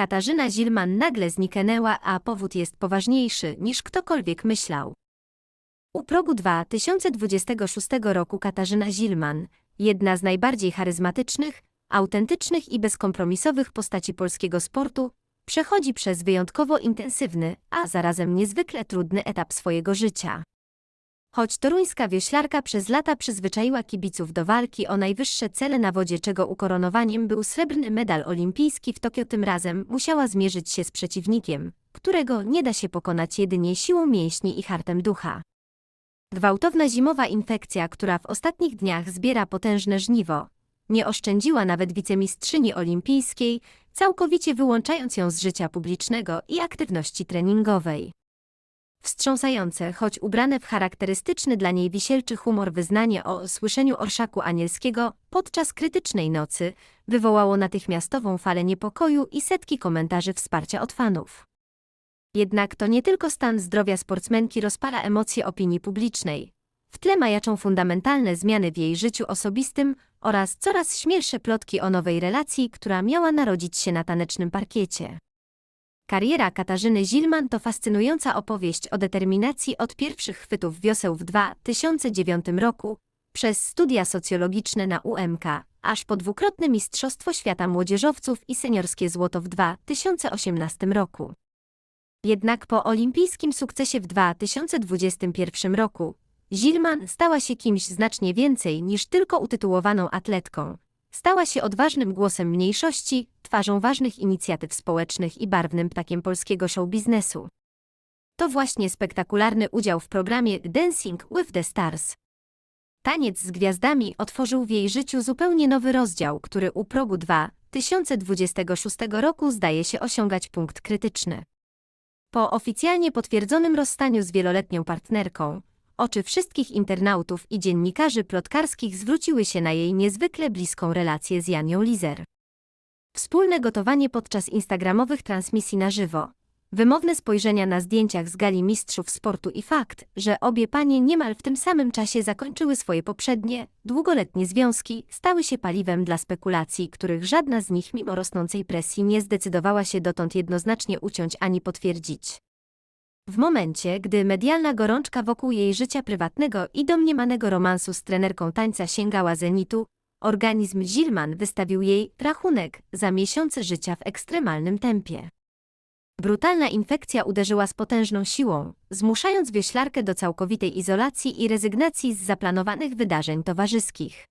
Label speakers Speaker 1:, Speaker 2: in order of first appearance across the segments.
Speaker 1: Katarzyna Zilman nagle zniknęła, a powód jest poważniejszy niż ktokolwiek myślał. U progu 2026 roku Katarzyna Zilman, jedna z najbardziej charyzmatycznych, autentycznych i bezkompromisowych postaci polskiego sportu, przechodzi przez wyjątkowo intensywny, a zarazem niezwykle trudny etap swojego życia. Choć toruńska wioślarka przez lata przyzwyczaiła kibiców do walki o najwyższe cele na wodzie, czego ukoronowaniem był srebrny medal olimpijski w Tokio, tym razem musiała zmierzyć się z przeciwnikiem, którego nie da się pokonać jedynie siłą mięśni i hartem ducha. Gwałtowna zimowa infekcja, która w ostatnich dniach zbiera potężne żniwo, nie oszczędziła nawet wicemistrzyni olimpijskiej, całkowicie wyłączając ją z życia publicznego i aktywności treningowej. Wstrząsające, choć ubrane w charakterystyczny dla niej wisielczy humor wyznanie o słyszeniu orszaku anielskiego podczas krytycznej nocy wywołało natychmiastową falę niepokoju i setki komentarzy wsparcia od fanów. Jednak to nie tylko stan zdrowia sportsmenki rozpala emocje opinii publicznej. W tle majaczą fundamentalne zmiany w jej życiu osobistym oraz coraz śmielsze plotki o nowej relacji, która miała narodzić się na tanecznym parkiecie. Kariera Katarzyny Zilman to fascynująca opowieść o determinacji od pierwszych chwytów wioseł w 2009 roku, przez studia socjologiczne na UMK, aż po dwukrotne Mistrzostwo Świata Młodzieżowców i seniorskie złoto w 2018 roku. Jednak po olimpijskim sukcesie w 2021 roku, Zilman stała się kimś znacznie więcej niż tylko utytułowaną atletką. Stała się odważnym głosem mniejszości, twarzą ważnych inicjatyw społecznych i barwnym ptakiem polskiego show biznesu. To właśnie spektakularny udział w programie Dancing with the Stars. Taniec z gwiazdami otworzył w jej życiu zupełnie nowy rozdział, który u progu 2026 roku zdaje się osiągać punkt krytyczny. Po oficjalnie potwierdzonym rozstaniu z wieloletnią partnerką, oczy wszystkich internautów i dziennikarzy plotkarskich zwróciły się na jej niezwykle bliską relację z Janią Lizer. Wspólne gotowanie podczas instagramowych transmisji na żywo, wymowne spojrzenia na zdjęciach z gali mistrzów sportu i fakt, że obie panie niemal w tym samym czasie zakończyły swoje poprzednie, długoletnie związki, stały się paliwem dla spekulacji, których żadna z nich mimo rosnącej presji nie zdecydowała się dotąd jednoznacznie uciąć ani potwierdzić. W momencie, gdy medialna gorączka wokół jej życia prywatnego i domniemanego romansu z trenerką tańca sięgała zenitu, organizm Zilman wystawił jej rachunek za miesiące życia w ekstremalnym tempie. Brutalna infekcja uderzyła z potężną siłą, zmuszając wioślarkę do całkowitej izolacji i rezygnacji z zaplanowanych wydarzeń towarzyskich.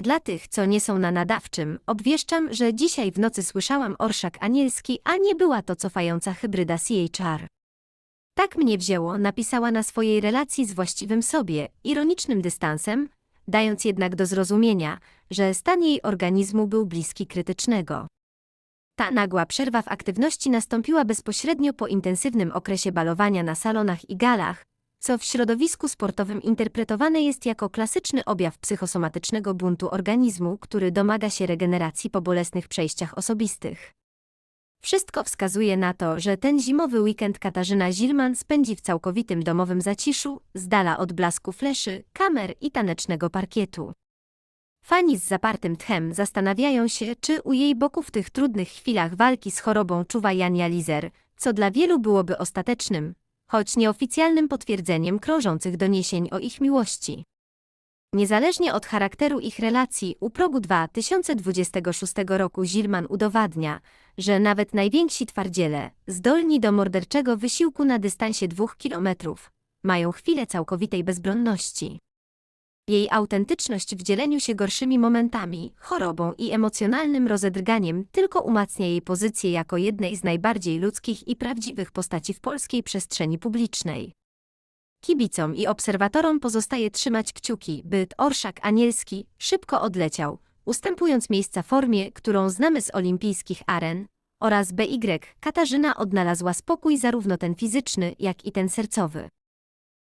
Speaker 1: Dla tych, co nie są na nadawczym, obwieszczam, że dzisiaj w nocy słyszałam orszak anielski, a nie była to cofająca hybryda CHR. Tak mnie wzięło, napisała na swojej relacji z właściwym sobie, ironicznym dystansem, dając jednak do zrozumienia, że stan jej organizmu był bliski krytycznego. Ta nagła przerwa w aktywności nastąpiła bezpośrednio po intensywnym okresie balowania na salonach i galach, co w środowisku sportowym interpretowane jest jako klasyczny objaw psychosomatycznego buntu organizmu, który domaga się regeneracji po bolesnych przejściach osobistych. Wszystko wskazuje na to, że ten zimowy weekend Katarzyna Zilman spędzi w całkowitym domowym zaciszu, z dala od blasku fleszy, kamer i tanecznego parkietu. Fani z zapartym tchem zastanawiają się, czy u jej boku w tych trudnych chwilach walki z chorobą czuwa Jania Lizer, co dla wielu byłoby ostatecznym, choć nieoficjalnym potwierdzeniem krążących doniesień o ich miłości. Niezależnie od charakteru ich relacji, u progu 2026 roku Zilman udowadnia, że nawet najwięksi twardziele, zdolni do morderczego wysiłku na dystansie dwóch kilometrów, mają chwilę całkowitej bezbronności. Jej autentyczność w dzieleniu się gorszymi momentami, chorobą i emocjonalnym rozedrganiem tylko umacnia jej pozycję jako jednej z najbardziej ludzkich i prawdziwych postaci w polskiej przestrzeni publicznej. Kibicom i obserwatorom pozostaje trzymać kciuki, by orszak anielski szybko odleciał, ustępując miejsca formie, którą znamy z olimpijskich aren, oraz BY Katarzyna odnalazła spokój zarówno ten fizyczny, jak i ten sercowy.